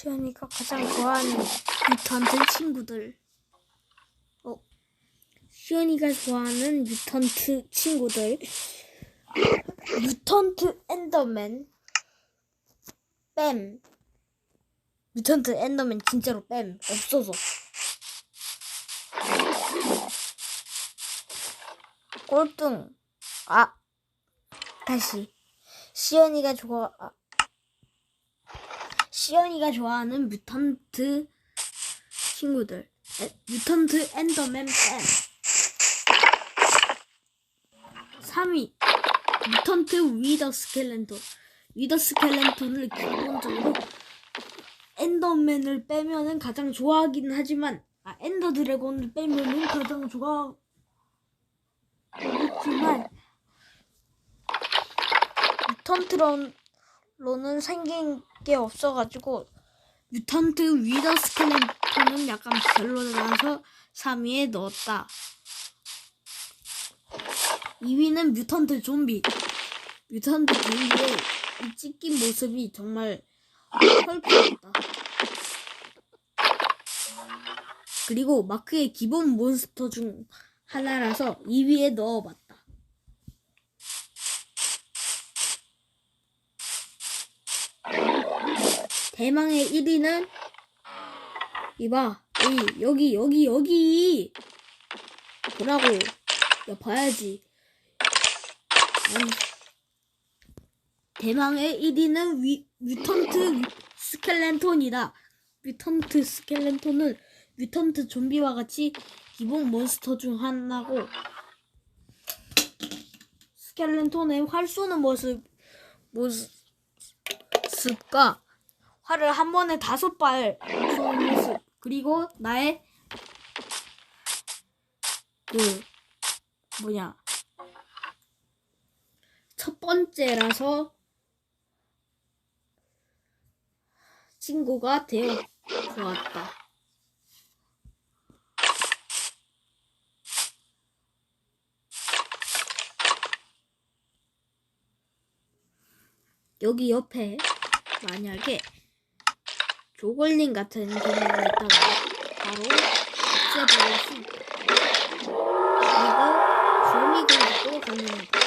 시연이가 가장 좋아하는 뮤턴트 친구들. 어, 시연이가 좋아하는 뮤턴트 친구들. 뮤턴트 엔더맨. 뺨. 뮤턴트 엔더맨 진짜로 뺨. 없어서. 꼴등. 아. 다시. 시연이가 좋아, 아. 시연이가 좋아하는 뮤턴트 친구들. 에, 뮤턴트 엔더맨 뺨. 3위. 뮤턴트 위더 스켈렌톤. 위더 스켈렌톤을 기본적으로 엔더맨을 빼면은 가장 좋아하긴 하지만 아 엔더 드래곤을 빼면은 가장 좋아하지만 뮤턴트 로는 생긴 게 없어가지고 뮤턴트 위더 스켈렌톤은 약간 별로라서 3위에 넣었다. 2위는 뮤턴트 좀비. 뮤턴트 좀비의 이 찢긴 모습이 정말 헐크였다. 그리고 마크의 기본 몬스터 중 하나라서 2위에 넣어봤다. 대망의 1위는? 이봐 여기 여기 여기 여기. 보라고. 야 봐야지. 아니 대망의 1위는 위, 뮤턴트 스켈렌톤이다. 뮤턴트 스켈렌톤은 뮤턴트 좀비와 같이 기본 몬스터 중 하나고 스켈렌톤의 활 쏘는 모습 모습과 활을 한 번에 다섯 발. 쏘는 모습 그리고 나의 그 뭐냐. 첫 번째라서 친구가 되어 좋았다. 여기 옆에 만약에 조글링 같은 경우가 있다가 바로 없애버릴 수 있다. 그리고 거미굴도 가능하다.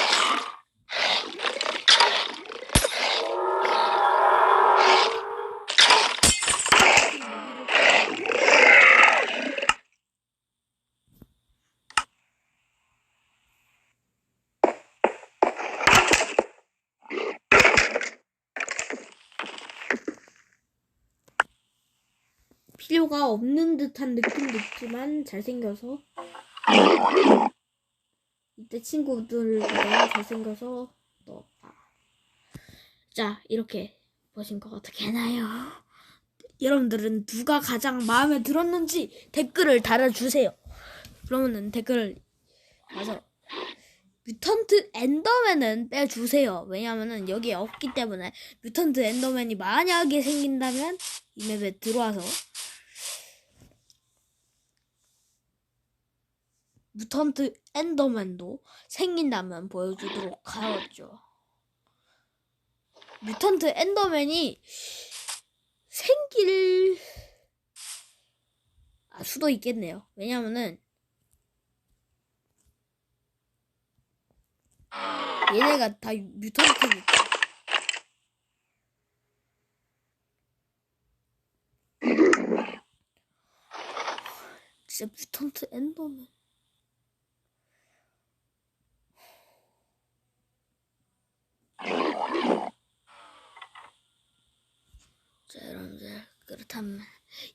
필요가 없는 듯한 느낌도 있지만 잘생겨서 이때 친구들보다 잘생겨서 넣었다. 자 이렇게 보신 거 어떻게 하나요? 여러분들은 누가 가장 마음에 들었는지 댓글을 달아주세요. 그러면은 댓글을 가서 뮤턴트 엔더맨은 빼주세요. 왜냐면은 여기에 없기 때문에 뮤턴트 엔더맨이 만약에 생긴다면 이 맵에 들어와서 뮤턴트 엔더맨도 생긴다면 보여주도록 하였죠. 뮤턴트 엔더맨이 생길 아, 수도 있겠네요. 왜냐면은 얘네가 다 뮤턴트니까. 진짜 뮤턴트 엔더맨. 자, 여러분들 그렇다면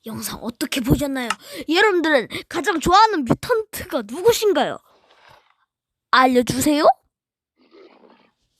영상 어떻게 보셨나요? 여러분들은 가장 좋아하는 뮤턴트가 누구신가요? 알려주세요.